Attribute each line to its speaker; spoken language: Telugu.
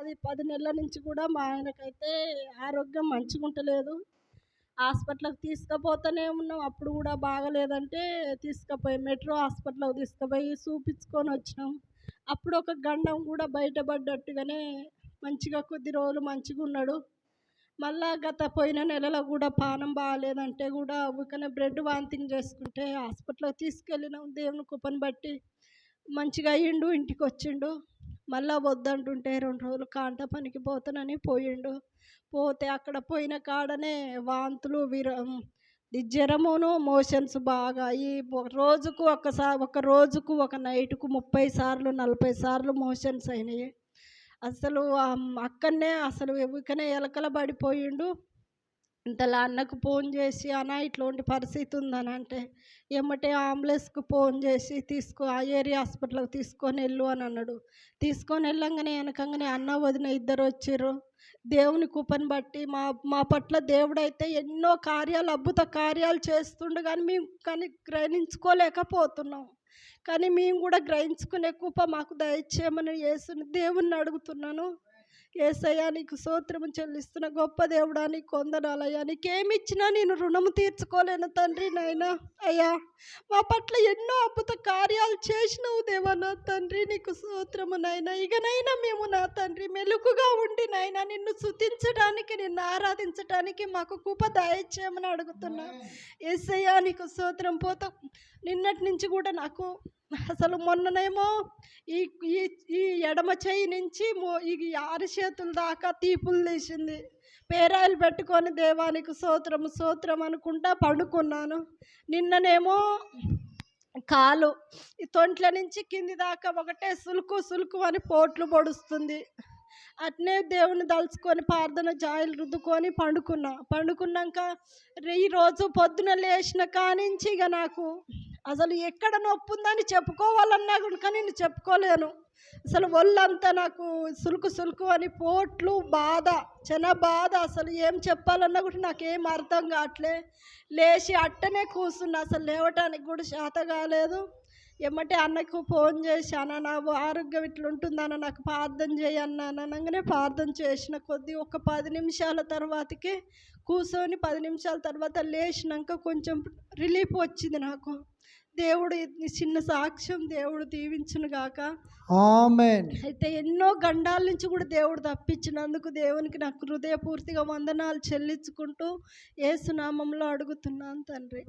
Speaker 1: పది పది నెలల నుంచి కూడా మా ఆయనకైతే ఆరోగ్యం మంచిగా ఉండలేదు హాస్పిటల్కి తీసుకుపోతూనే ఉన్నాం. అప్పుడు కూడా బాగలేదంటే తీసుకుపోయి మెట్రో హాస్పిటల్కి తీసుకుపోయి చూపించుకొని వచ్చినాం. అప్పుడు ఒక గండం కూడా బయటపడ్డట్టుగానే మంచిగా కొద్ది రోజులు మంచిగా ఉన్నాడు. మళ్ళా గత పోయిన నెలలో కూడా పానం బాగాలేదంటే కూడా ఊకనే బ్రెడ్ వాంతింగ్ చేసుకుంటే హాస్పిటల్కి తీసుకెళ్ళినాం. దేవుని కుప్పని బట్టి మంచిగా అయ్యిండు ఇంటికి వచ్చిండు. మళ్ళా వద్దంటుంటే రెండు రోజులు కాంట పనికి పోతానని పోయిండు. పోతే అక్కడ పోయిన కాడనే వాంతులు విర జ్వరమును మోషన్స్ బాగా ఈ రోజుకు ఒకసారి ఒక రోజుకు ఒక నైట్కు ముప్పై సార్లు నలభై సార్లు మోషన్స్ అయినాయి. అసలు అక్కడనే అసలు ఎవరికనే ఎలకల పడిపోయిండు ఇంతలా అన్నకు ఫోన్ చేసి అన్న ఇట్లాంటి పరిస్థితి ఉందని అంటే ఎమ్మటే అంబులెన్స్కు ఫోన్ చేసి తీసుకో ఆ ఏరియా హాస్పిటల్కి తీసుకొని వెళ్ళు అని అన్నాడు. తీసుకొని వెళ్ళంగానే వెనకంగానే అన్న వదిన ఇద్దరు వచ్చారు దేవుని కూపని బట్టి మా మా పట్ల దేవుడైతే ఎన్నో కార్యాలు అద్భుత కార్యాలు చేస్తుండు కానీ మేము కానీ గ్రహించుకోలేకపోతున్నాం. కానీ మేము కూడా గ్రహించుకునే కూప మాకు దయచేయమని వేసుని దేవుణ్ణి అడుగుతున్నాను. ఏసయ్యా నీకు స్తోత్రము చెల్లిస్తున్న గొప్ప దేవుడా నీకు కొందనాలయ్యా. నీకేమి ఇచ్చినా నేను రుణము తీర్చుకోలేను తండ్రి నాయన. అయ్యా మా పట్ల ఎన్నో అద్భుత కార్యాలు చేసినావు దేవా నా తండ్రి. నీకు స్తోత్రము నాయన. ఇకనైనా మేము నా తండ్రి మెలుకుగా ఉండి నాయన నిన్ను స్తుతించడానికి నిన్ను ఆరాధించడానికి మాకు కృప దయచేయమని అడుగుతున్నా. ఏసయ్యా నీకు స్తోత్రం పోతా. నిన్నటి నుంచి కూడా నాకు అసలు మొన్ననేమో ఈ ఈ ఈ ఎడమ చేయి నుంచి మో ఈ ఆరు చేతుల దాకా తీపులు తీసింది. పేరాయిలు పెట్టుకొని దేవానికి సోత్రం సోత్రం అనుకుంటా పండుకున్నాను. నిన్ననేమో కాలు ఈ తొంట్ల నుంచి కింది దాకా ఒకటే సులుకు సులుకు అని పోట్లు పొడుస్తుంది. అట్నే దేవుని దలుచుకొని ప్రార్థన జాయిలు రుద్దుకొని పండుకున్నా. పండుకున్నాక ఈ రోజు పొద్దున లేచిన కానించి ఇక నాకు అసలు ఎక్కడ నొప్పి ఉందని చెప్పుకోవాలన్నా కూడా నేను చెప్పుకోలేను. అసలు ఒళ్ళంతా నాకు సులుకు సులుకు అని పోట్లు బాధ చిన్న బాధ అసలు ఏం చెప్పాలన్నా కూడా నాకేం అర్థం కావట్లే. లేచి అట్టనే కూర్చున్నా అసలు లేవటానికి కూడా శాత కాలేదు. ఎమ్మటే అన్నకు ఫోన్ చేసి అన్న నా ఆరోగ్యం ఇట్లా ఉంటుందన్న నాకు ప్రార్థన చేయన్న అనగానే ప్రార్థన చేసిన కొద్ది ఒక పది నిమిషాల తర్వాతకి కూర్చొని పది నిమిషాల తర్వాత లేచినాక కొంచెం రిలీఫ్ వచ్చింది నాకు. దేవుడు చిన్న సాక్ష్యం దేవుడు దీవించును గాక. అయితే ఎన్నో గండాల నుంచి కూడా దేవుడు తప్పించినందుకు దేవునికి నాకు హృదయపూర్తిగా వందనాలు చెల్లించుకుంటూ ఏసునామంలో అడుగుతున్నాను తండ్రి.